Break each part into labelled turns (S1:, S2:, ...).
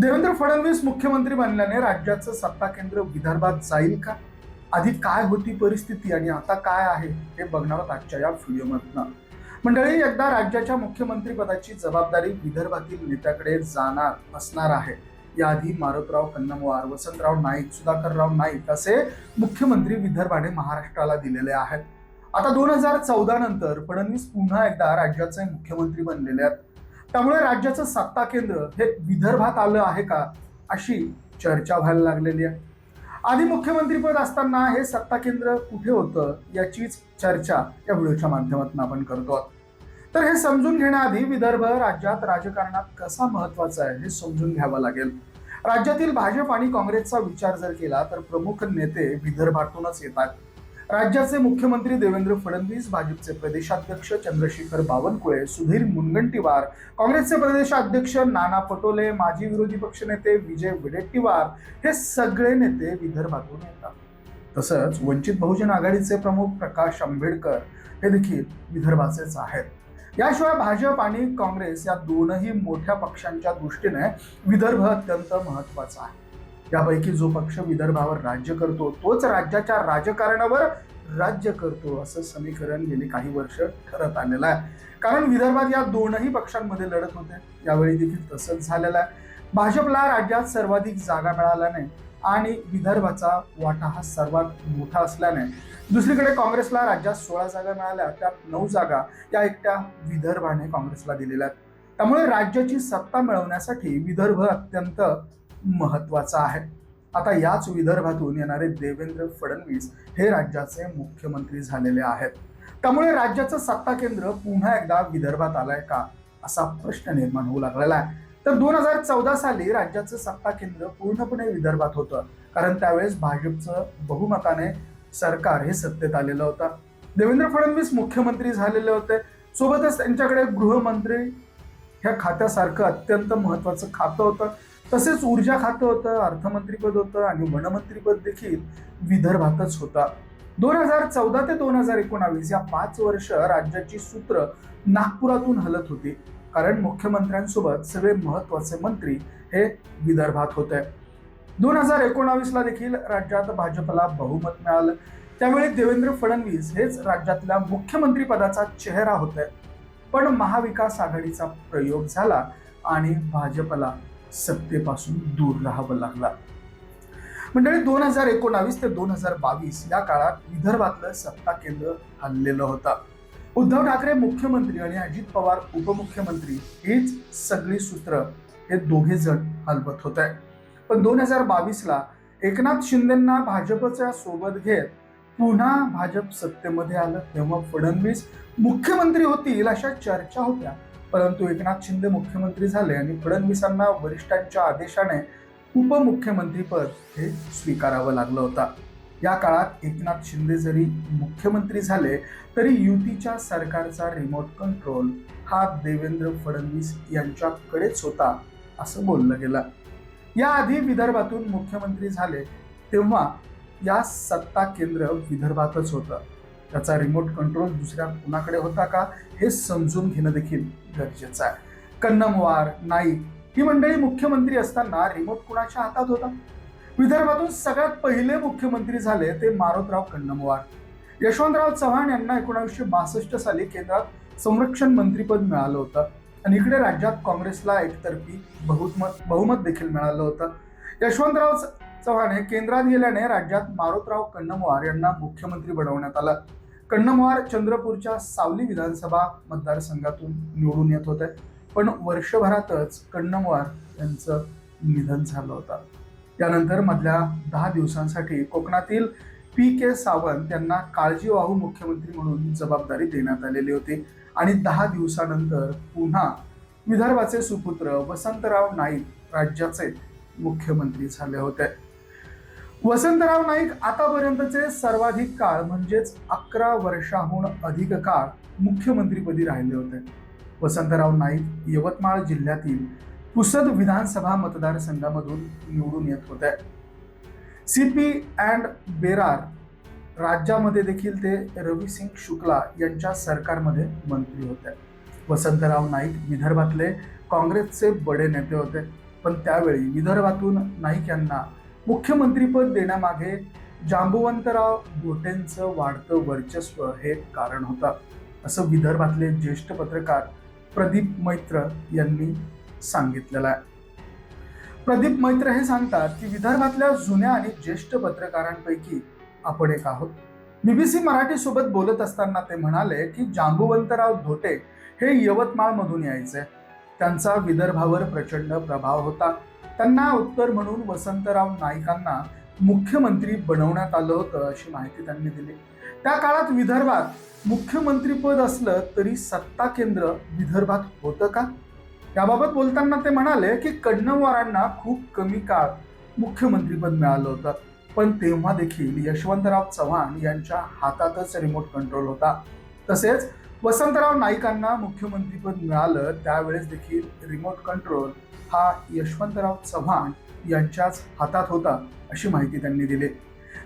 S1: देवेंद्र फडणवीस मुख्यमंत्री बनल्याने राज्याचं सत्ता केंद्र विदर्भात जाईल का? आधी काय होती परिस्थिती आणि आता काय आहे हे बघणार आहोत आजच्या या व्हिडिओमधनं. मंडळी एकदा राज्याच्या मुख्यमंत्रीपदाची जबाबदारी विदर्भातील नेत्याकडे जाणार असणार आहे. याआधी मारुतराव कन्नमवार वसंतराव नाईक सुधाकरराव नाईक असे मुख्यमंत्री विदर्भाने महाराष्ट्राला दिलेले आहेत. आता दोन हजार चौदा नंतर फडणवीस पुन्हा एकदा राज्याचे मुख्यमंत्री बनलेले आहेत. त्यामुळे राज्याचं सत्ता केंद्र हे विदर्भात आलं आहे का अशी चर्चा व्हायला लागलेली आहे. आधी मुख्यमंत्रीपद असताना हे सत्ता केंद्र कुठे होतं याचीच चर्चा या व्हिडिओच्या माध्यमातून आपण करतो आहोत. तर हे समजून घेण्याआधी विदर्भ राज्यात राजकारणात कसा महत्त्वाचा आहे हे समजून घ्यावं लागेल. राज्यातील भाजप आणि काँग्रेसचा विचार जर केला तर प्रमुख नेते विदर्भातूनच येतात. राज्याचे मुख्यमंत्री देवेंद्र फडणवीस भाजपचे प्रदेशाध्यक्ष चंद्रशेखर बावनकुळे सुधीर मुनगंटीवार काँग्रेसचे प्रदेशाध्यक्ष नाना पटोले माजी विरोधी पक्षनेते विजय वडेट्टीवार हे सगळे नेते विदर्भातून येतात. तसंच वंचित बहुजन आघाडीचे प्रमुख प्रकाश आंबेडकर हे देखील विदर्भाचेच आहेत. याशिवाय भाजप आणि काँग्रेस या दोनही मोठ्या पक्षांच्या दृष्टीने विदर्भ अत्यंत महत्त्वाचा आहे. यापैकी जो पक्ष विदर्भावर राज्य करतो तोच राज्याच्या राजकारणावर राज्य करतो असं समीकरण गेली काही वर्ष ठरत आलेलं आहे. कारण विदर्भात या दोनही पक्षांमध्ये लढत होते. यावेळी देखील तसंच झालेलं आहे. भाजपला राज्यात सर्वाधिक जागा मिळाल्याने आणि विदर्भाचा वाटा हा सर्वात मोठा असल्याने दुसरीकडे काँग्रेसला राज्यात सोळा जागा मिळाल्या त्यात नऊ जागा या एकट्या विदर्भाने काँग्रेसला दिलेल्या आहेत. त्यामुळे राज्याची सत्ता मिळवण्यासाठी विदर्भ अत्यंत महत्त्वाचा आहे. आता याच विदर्भातून येणारे देवेंद्र फडणवीस हे राज्याचे मुख्यमंत्री झालेले आहेत. त्यामुळे राज्याचं सत्ता केंद्र पुन्हा एकदा विदर्भात आलंय का असा प्रश्न निर्माण होऊ लागलेला आहे. तर दोन हजार चौदा साली राज्याचं सत्ता केंद्र पूर्णपणे विदर्भात होतं. कारण त्यावेळेस भाजपचं बहुमताने सरकार हे सत्तेत आलेलं होतं. देवेंद्र फडणवीस मुख्यमंत्री झालेले होते. सोबतच त्यांच्याकडे गृहमंत्री ह्या खात्यासारखं अत्यंत महत्वाचं खातं होतं. तसेच ऊर्जा खातं होतं अर्थमंत्रीपद होतं आणि वनमंत्रीपद देखील विदर्भातच होता. दोन हजार चौदा ते दोन हजार एकोणावीस या पाच वर्ष राज्याची सूत्र नागपुरातून हलत होती. कारण मुख्यमंत्र्यांसोबत सगळे महत्त्वाचे मंत्री हे विदर्भात होते. दोन हजार एकोणावीसला देखील राज्यात भाजपला बहुमत मिळालं. त्यावेळी देवेंद्र फडणवीस हेच राज्यातल्या मुख्यमंत्री पदाचा चेहरा होते. पण महाविकास आघाडीचा प्रयोग झाला आणि भाजपला सत्तेपासून दूर राहावं लागला. मंडळी दोन हजार एकोणावीस ते दोन हजार बावीस या काळात विदर्भातलं सत्ता केंद्र हल्लेलं होतं. उद्धव ठाकरे मुख्यमंत्री आणि अजित पवार उपमुख्यमंत्री हीच सगळी सूत्र. हे दोघे जण हलवत होते. पण दोन हजार बावीसला एकनाथ शिंदेना भाजपच्या सोबत घेत पुन्हा भाजप सत्तेमध्ये आलं तेव्हा फडणवीस मुख्यमंत्री होतील अशा चर्चा होत्या. परंतु एकनाथ शिंदे मुख्यमंत्री झाले आणि फडणवीसांना वरिष्ठांच्या आदेशाने उपमुख्यमंत्रीपद हे स्वीकारावं लागलं होतं. या काळात एकनाथ शिंदे जरी मुख्यमंत्री झाले तरी युतीच्या सरकारचा रिमोट कंट्रोल हा देवेंद्र फडणवीस यांच्याकडेच होता असं बोललं गेलं. याआधी विदर्भातून मुख्यमंत्री झाले तेव्हा या सत्ता केंद्र विदर्भातच होतं. त्याचा रिमोट कंट्रोल दुसऱ्या कुणाकडे होता का हे समजून घेणं देखील गरजेचं आहे. कन्नमवार नाईक ही मंडळी मुख्यमंत्री असताना रिमोट कुणाच्या हातात होता? विदर्भातून सगळ्यात पहिले मुख्यमंत्री झाले ते मारोतराव कन्नमवार. यशवंतराव चव्हाण यांना एकोणीसशे बासष्ट साली केंद्रात संरक्षण मंत्रीपद मिळालं होतं. आणि इकडे राज्यात काँग्रेसला एकतर्फी बहुमत बहुमत देखील मिळालं होतं. यशवंतराव चव्हाण हे केंद्रात गेल्याने राज्यात मारोतराव कन्नमवार यांना मुख्यमंत्री बनवण्यात आलं. कन्नमवार चंद्रपूरच्या सावली विधानसभा मतदारसंघातून निवडून येत होते. पण वर्षभरातच कन्नमवार यांचं निधन झालं होतं. त्यानंतर मधल्या दहा दिवसांसाठी कोकणातील पी के सावंत यांना काळजीवाहू मुख्यमंत्री म्हणून जबाबदारी देण्यात आलेली होती. आणि दहा दिवसानंतर पुन्हा विदर्भाचे सुपुत्र वसंतराव नाईक राज्याचे मुख्यमंत्री झाले होते. वसंतराव नाईक आतापर्यंतचे सर्वाधिक काळ म्हणजेच अकरा वर्षाहून अधिक काळ मुख्यमंत्रीपदी राहिले होते. वसंतराव नाईक यवतमाळ जिल्ह्यातील पुसद विधानसभा मतदारसंघामधून निवडून येत होते. सी पी अँड बेरार राज्यामध्ये देखील ते रविसिंग शुक्ला यांच्या सरकारमध्ये मंत्री होते. वसंतराव नाईक विदर्भातले काँग्रेसचे बडे नेते होते. पण त्यावेळी विदर्भातून नाईक यांना मुख्यमंत्रीपद देण्यामागे जांबुवंतराव गोटेंचं वाढतं वर्चस्व हे कारण होतं असं विदर्भातले ज्येष्ठ पत्रकार प्रदीप मैत्र यांनी सांगितलेलं आहे. प्रदीप मैत्र हे सांगतात की विदर्भातल्या जुन्या आणि ज्येष्ठ पत्रकारांपैकी आपण एक आहोत. बीबीसी मराठी सोबत बोलत असताना ते म्हणाले की जांबुवंतराव धोटे हे यवतमाळ मधून यायचे. त्यांचा विदर्भावर प्रचंड प्रभाव होता. त्यांना उत्तर म्हणून वसंतराव नाईकांना मुख्यमंत्री बनवण्यात आलं होतं अशी माहिती त्यांनी दिली. त्या काळात विदर्भात मुख्यमंत्रीपद असलं तरी सत्ता केंद्र विदर्भात होतं का? याबाबत बोलताना ते म्हणाले की कडणवारांना खूप कमी काळ मुख्यमंत्रीपद मिळालं होतं. पण तेव्हा देखील यशवंतराव चव्हाण यांच्या हातातच रिमोट कंट्रोल होता. तसेच वसंतराव नाईकांना मुख्यमंत्रीपद मिळालं त्यावेळेस देखील रिमोट कंट्रोल हा यशवंतराव चव्हाण यांच्याच हातात होता अशी माहिती त्यांनी दिली.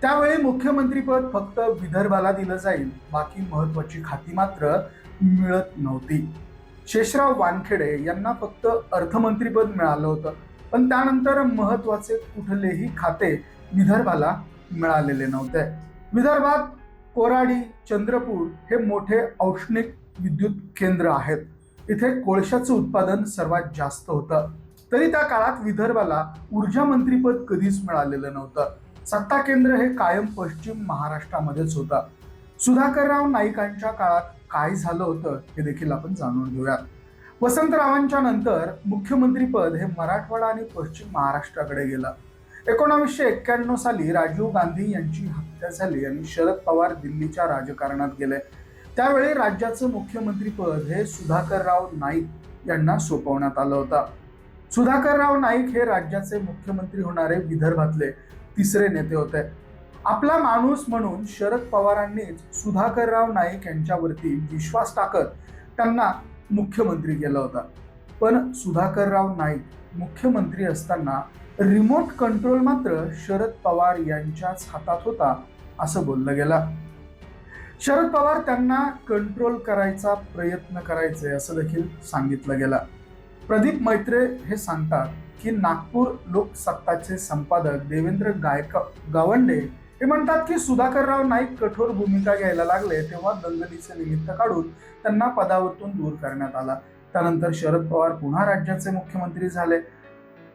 S1: त्यावेळी मुख्यमंत्रीपद फक्त विदर्भाला दिलं जाईल बाकी महत्वाची खाती मात्र मिळत नव्हती. शेषराव वानखेडे यांना फक्त अर्थमंत्रीपद मिळालं होतं पण त्यानंतर महत्त्वाचे कुठलेही खाते विदर्भाला मिळालेले नव्हते. विदर्भात कोराडी चंद्रपूर हे मोठे औष्णिक विद्युत केंद्र आहेत. इथे कोळशाचं उत्पादन सर्वात जास्त होतं. तरी त्या काळात विदर्भाला ऊर्जा मंत्रीपद कधीच मिळालेलं नव्हतं. सत्ता केंद्र हे कायम पश्चिम महाराष्ट्रामध्येच होतं. सुधाकरराव नाईकांच्या काळात काय झालं होतं हे देखील आपण जाणून घेऊयात. वसंतरावांच्या नंतर मुख्यमंत्रीपद हे मराठवाडा आणि पश्चिम महाराष्ट्राकडे गेलं. एकोणावीसशे एक्क्याण्णव साली राजीव गांधी यांची हत्या झाली आणि शरद पवार दिल्लीच्या राजकारणात गेले. त्यावेळी राज्याचं मुख्यमंत्रीपद हे सुधाकरराव नाईक यांना सोपवण्यात आलं होतं. सुधाकरराव नाईक हे राज्याचे मुख्यमंत्री होणारे विदर्भातले तिसरे नेते होते. आपला माणूस म्हणून शरद पवारांनीच सुधाकरराव नाईक यांच्यावरती विश्वास टाकत त्यांना मुख्यमंत्री केला होता. पण सुधाकरराव नाईक मुख्यमंत्री असताना रिमोट कंट्रोल मात्र शरद पवार यांच्याच हातात होता असं बोललं गेलं. शरद पवार त्यांना कंट्रोल करायचा प्रयत्न करायचे असं देखील सांगितलं गेलं. प्रदीप मैत्रे हे सांगतात की नागपूर लोकसत्ताचे संपादक देवेंद्र गायक गावंडे हे म्हणतात की सुधाकरराव नाईक कठोर भूमिका घ्यायला लागले तेव्हा दंगलीचे निमित्त काढून त्यांना पदावरतून दूर करण्यात आला. त्यानंतर शरद पवार पुन्हा राज्याचे मुख्यमंत्री झाले.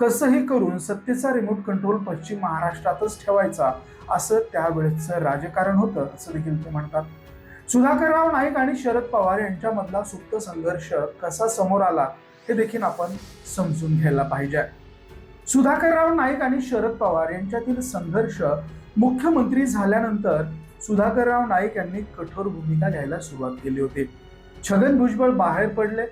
S1: कसंही करून सत्तेचा रिमोट कंट्रोल पश्चिम महाराष्ट्रातच ठेवायचा असं त्यावेळेचं राजकारण होतं असं देखील ते म्हणतात. सुधाकरराव नाईक आणि शरद पवार यांच्यामधला सुप्त संघर्ष कसा समोर आला? हे देखील आपण समजून घ्यायला पाहिजे. सुधाकरराव नाईक आणि शरद पवार यांच्यातील संघर्ष मुख्यमंत्री झाल्यानंतर सुधाकरराव नाईक यांनी कठोर भूमिका घ्यायला सुरुवात केली होती. छगन भुजबळ बाहेर पडले.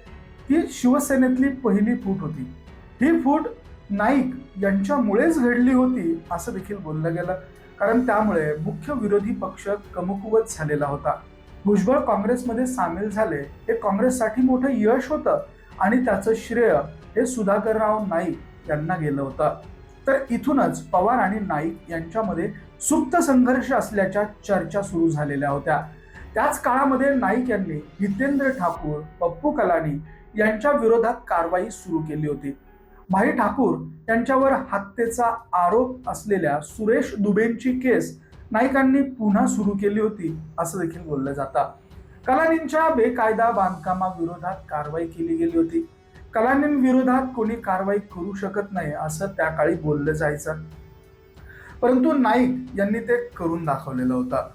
S1: ती शिवसेनेतली पहिली फूट होती. ही फूट नाईक यांच्यामुळेच घडली होती असं देखील बोललं गेलं. कारण त्यामुळे मुख्य विरोधी पक्ष कमकुवत झालेला होता. भुजबळ काँग्रेसमध्ये सामील झाले हे काँग्रेससाठी मोठं यश होतं. आणि त्याचं श्रेय हे सुधाकरराव नाईक यांना गेलं होतं. तर इथूनच पवार आणि नाईक यांच्यामध्ये सुप्त संघर्ष असल्याच्या चर्चा सुरू झालेल्या होत्या. त्याच काळामध्ये नाईक यांनी हितेंद्र ठाकूर पप्पू कलानी यांच्या विरोधात कारवाई सुरू केली होती. भाई ठाकूर यांच्यावर हत्येचा आरोप असलेल्या सुरेश दुबेंची केस नाईकांनी पुन्हा सुरू केली होती असं देखील बोललं जातं. कलानींच्या बेकायदा बांधकामाविरोधात कारवाई केली गेली होती. कलानींविरोधात कोणी कारवाई करू शकत नाही असं त्या काळी बोललं जायचं. परंतु नाईक यांनी ते करून दाखवलेलं होतं.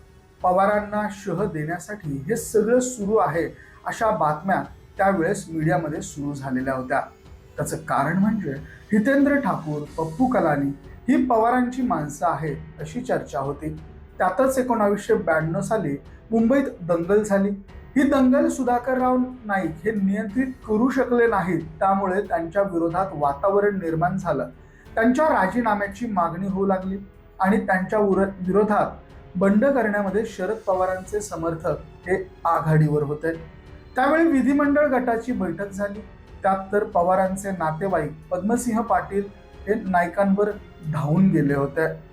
S1: पवारांना शह देण्यासाठी हे सगळं सुरू आहे अशा बातम्या त्यावेळेस मीडियामध्ये सुरू झालेल्या होत्या. त्याचं कारण म्हणजे हितेंद्र ठाकूर पप्पू कलानी ही पवारांची माणसं आहेत अशी चर्चा होती. त्यातच एकोणावीसशे ब्याण्णव साली मुंबईत दंगल झाली. ही दंगल सुधाकरराव नाईक हे नियंत्रित करू शकले नाहीत त्यामुळे त्यांच्या विरोधात वातावरण निर्माण झालं. त्यांच्या राजीनाम्याची मागणी होऊ लागली आणि त्यांच्या उर- विरोधात बंड करण्यामध्ये शरद पवारांचे समर्थक हे आघाडीवर होते. त्यावेळी विधिमंडळ गटाची बैठक झाली. त्यात तर पवारांचे नातेवाईक पद्मसिंह पाटील हे नाईकांवर धावून गेले होते.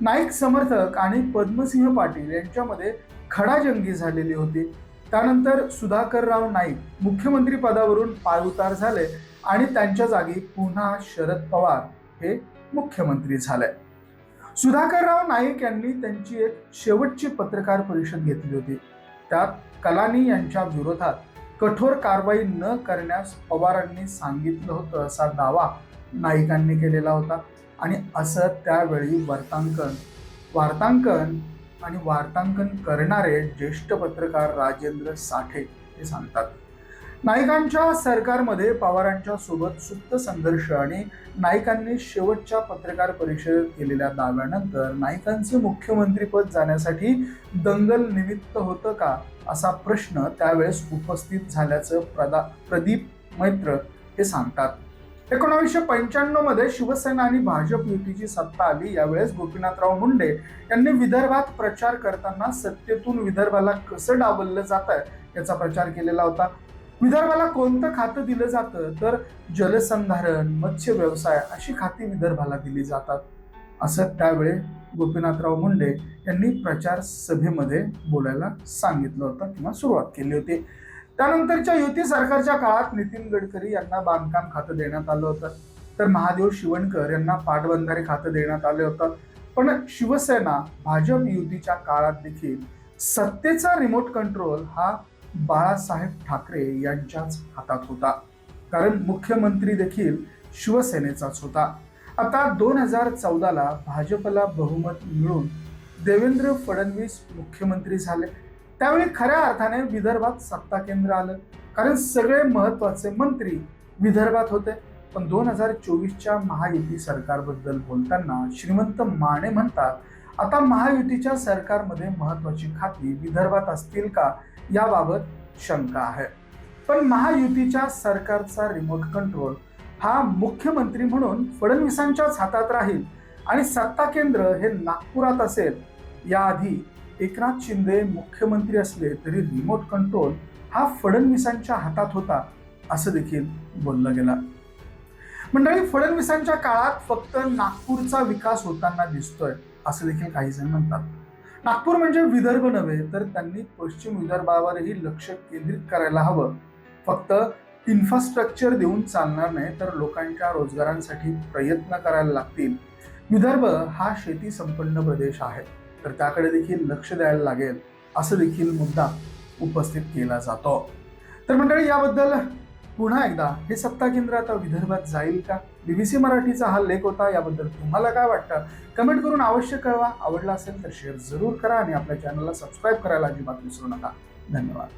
S1: नाईक समर्थक आणि पद्मसिंह पाटील यांच्यामध्ये खडाजंगी झालेली होती. त्यानंतर सुधाकरराव नाईक मुख्यमंत्री पदावरून पायउतार झाले आणि त्यांच्या जागी पुन्हा शरद पवार हे मुख्यमंत्री झाले. सुधाकरराव नाईक यांनी त्यांची एक शेवटची पत्रकार परिषद घेतली होती. त्यात कलानी यांच्या विरोधात कठोर कारवाई न करण्यास पवारांनी सांगितलं होतं असा दावा नाईकांनी केलेला होता. आणि असं त्यावेळी वार्तांकन वार्तांकन आणि वार्तांकन करणारे ज्येष्ठ पत्रकार राजेंद्र साठे हे सांगतात. नाईकांच्या सरकारमध्ये पवारांच्या सोबत सुप्त संघर्ष आणि नाईकांनी शेवटच्या पत्रकार परिषदेत केलेल्या दाव्यानंतर नाईकांचे मुख्यमंत्रीपद जाण्यासाठी दंगल निमित्त होतं का असा प्रश्न त्यावेळेस उपस्थित झाल्याचं प्रदा प्रदीप मैत्र हे सांगतात. एकोणावीसशे पंच्याण्णवमध्ये शिवसेना आणि भाजप युतीची सत्ता आली. यावेळेस गोपीनाथराव मुंडे यांनी विदर्भात प्रचार करताना सत्तेतून विदर्भाला कसं डावललं जात आहे याचा प्रचार केलेला होता. विदर्भाला कोणतं खातं दिलं जातं? तर जलसंधारण मत्स्य व्यवसाय अशी खाती विदर्भाला दिली जातात. असं त्यावेळी गोपीनाथराव मुंडे यांनी प्रचार सभेमध्ये बोलायला सांगितलं होतं किंवा सुरुवात केली होती. त्यानंतरच्या युती सरकारच्या काळात नितीन गडकरी यांना बांधकाम खातं देण्यात आलं होतं. तर महादेव शिवणकर यांना पाटबंधारे खातं देण्यात आलं होतं. पण शिवसेना भाजप युतीच्या काळात देखील सत्तेचा रिमोट कंट्रोल हा बाळासाहेब ठाकरे यांच्याच हातात होता. कारण मुख्यमंत्री देखील शिवसेनेचाच होता. आता दोन हजार चौदाला भाजपला बहुमत मिळून देवेंद्र फडणवीस मुख्यमंत्री झाले. त्यावेळी खऱ्या अर्थाने विदर्भात सत्ता केंद्र आलं. कारण सगळे महत्त्वाचे मंत्री विदर्भात होते. पण दोन हजार चोवीसच्या महायुती सरकारबद्दल बोलताना श्रीमंत माने म्हणतात आता महायुतीच्या सरकारमध्ये महत्वाची खाती विदर्भात असतील का याबाबत शंका आहे. पण महायुतीच्या सरकारचा रिमोट कंट्रोल हा मुख्यमंत्री म्हणून फडणवीसांच्याच हातात राहील आणि सत्ता केंद्र हे नागपुरात असेल याआधी एकनाथ शिंदे मुख्यमंत्री असले तरी रिमोट कंट्रोल हा फडणवीसांच्या हातात होता असं देखील बोललं गेलं. मंडळी फडणवीसांच्या काळात फक्त नागपूरचा विकास होताना दिसतोय असं देखील काही जण म्हणतात. नागपूर म्हणजे विदर्भ नव्हे तर त्यांनी पश्चिम विदर्भावरही लक्ष केंद्रित करायला हवं. फक्त इन्फ्रास्ट्रक्चर देऊन चालणार नाही तर लोकांच्या रोजगारांसाठी प्रयत्न करायला लागतील. विदर्भ हा शेती संपन्न प्रदेश आहे. तर त्याकडे देखील लक्ष द्यायला लागेल असं देखील मुद्दा उपस्थित केला जातो. तर मंडळी याबद्दल पुन्हा एकदा हे सत्ता केंद्र आता विदर्भात जाईल का? बीबीसी मराठीचा हा लेख होता याबद्दल तुम्हाला काय वाटतं? कमेंट करून अवश्य कळवा. आवडला असेल तर शेअर जरूर करा आणि आपल्या चॅनलला सबस्क्राईब करायला अजिबात विसरू नका. धन्यवाद.